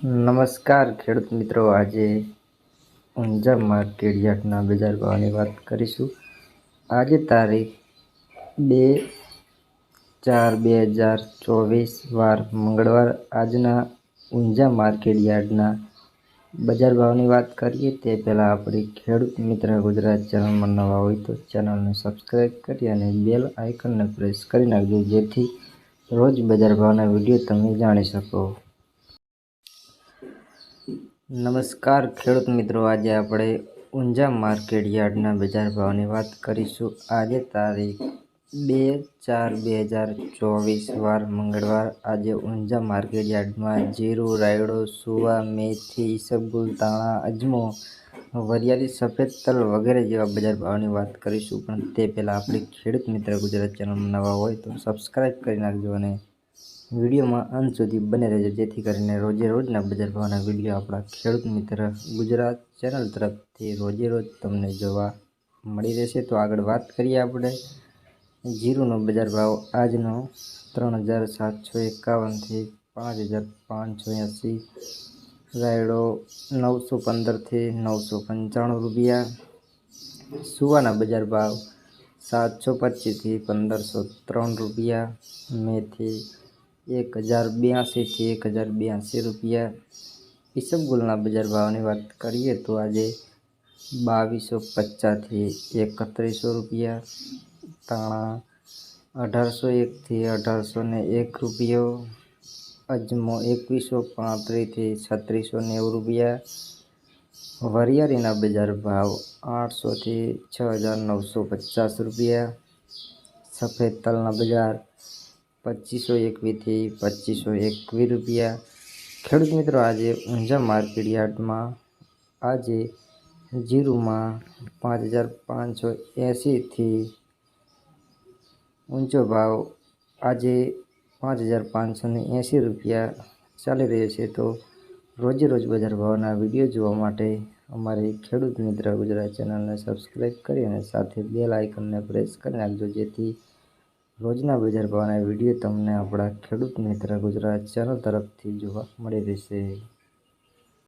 નમસ્કાર, ખેડૂત મિત્રો. આજે ઊંઝા માર્કેટ યાર્ડના બજાર ભાવની વાત કરીશું. આજે તારીખ બે ચાર બે હજાર ચોવીસ વાર મંગળવાર. આજના ઊંઝા માર્કેટ યાર્ડના બજાર ભાવની વાત કરીએ, તે પહેલાં આપણી ખેડૂત મિત્ર ગુજરાત ચેનલમાં નવા હોય તો ચેનલને સબસ્ક્રાઈબ કરી અને બેલ આઇકનને પ્રેસ કરી નાખજો, જેથી રોજ બજાર ભાવના વીડિયો તમે જાણી શકો. નમસ્કાર, ખેડૂત મિત્રો. આજે આપણે ઊંઝા માર્કેટ યાર્ડના બજાર ભાવની વાત કરીશું. આજે તારીખ બે ચાર બે હજાર ચોવીસ, વાર મંગળવાર. આજે ઊંઝા માર્કેટ યાર્ડમાં જીરું, રાયડો, સુવા, મેથી, ઈસબગુલ તાણા અજમો, વરિયાળી, સફેદ તલ વગેરે જેવા બજાર ભાવની વાત કરીશું. પણ તે પહેલાં આપણી ખેડૂત મિત્ર ગુજરાત ચેનલમાં નવા હોય તો સબસ્ક્રાઈબ કરી નાખજો અને વિડીયોમાં અંત સુધી બને રહેજો. જેથી કરીને રોજે રોજના બજાર ભાવના વીડિયો આપણા ખેડૂત મિત્ર ગુજરાત ચેનલ તરફથી રોજે રોજ તમને જોવા મળી રહેશે. તો આગળ વાત કરીએ આપણે. જીરુનો બજાર ભાવ આજનો ત્રણ હજાર સાતસો એકાવનથી પાંચ હજાર પાંચસો એંસી. રાયડો નવસો પંદરથી નવસો પંચાણું રૂપિયા. સુવાના બજાર ભાવ સાતસો પચીસથી પંદરસો ત્રણ રૂપિયા. મેથી એક હજાર બ્યાસીથી એક હજાર બ્યાસી રૂપિયા ઈસબગુલના બજાર ભાવની વાત કરીએ તો આજે બાવીસો પચાસથી એકત્રીસો રૂપિયા તાણા અઢારસો એકથી અઢારસો ને એક રૂપિયો અજમો એકવીસો પાંત્રીસથી છત્રીસો નેવું રૂપિયા વરિયાળીના બજાર ભાવ આઠસોથી છ હજાર નવસો પચાસ રૂપિયા સફેદ તલના બજાર પચીસો એકવીસથી પચીસો એકવીસ રૂપિયા. ખેડૂત મિત્રો, આજે ઊંઝા માર્કેટ યાર્ડમાં, આજે જીરુમાં પાંચ હજાર પાંચસો એંસીથી ઊંચો ભાવ આજે પાંચ હજાર પાંચસો ને એંસી રૂપિયા ચાલી રહ્યો છે. તો રોજે રોજ બજાર ભાવના વીડિયો જોવા માટે અમારી ખેડૂત મિત્ર ગુજરાત ચેનલને સબસ્ક્રાઈબ કરી અને સાથે બેલ આઇકનને પ્રેસ કરી નાખજો, જેથી રોજના બજાર ભાવના વીડિયો તમને આપણા ખેડૂત મિત્ર ગુજરાત ચેનલ તરફથી જોવા મળી રહેશે.